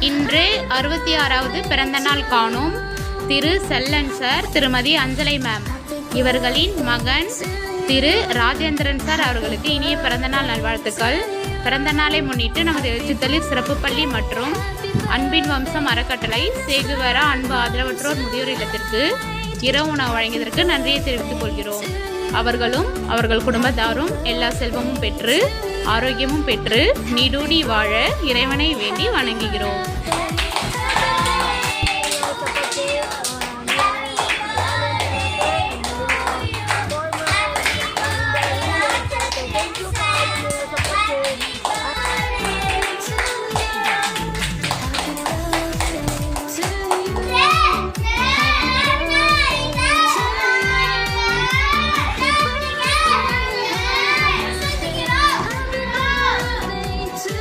இன்று அறுபத்தி ஆறாவது பிறந்த நாள் காணும் திரு செல்லன் சார் திருமதி அஞ்சலை மேம். இவர்களின் மகன் திரு ராஜேந்திரன் சார் அவர்களுக்கு இனிய பிறந்தநாள் நல்வாழ்த்துக்கள். பிறந்த நாளை முன்னிட்டு நமது சித்தலில் சிறப்பு பள்ளி மற்றும் அன்பின் வம்சம் அறக்கட்டளை சேகுவர அன்பு ஆதரவற்றோர் முதியோர் இல்லத்திற்கு இரவு உணவு வழங்கியதற்கு நன்றியை தெரிவித்துக் கொள்கிறோம். அவர்களும் அவர்கள் குடும்பத்தாரும் எல்லா செல்வமும் பெற்று ஆரோக்கியமும் பெற்று நீடூடி வாழ இறைவனை வேண்டி வணங்குகிறோம்.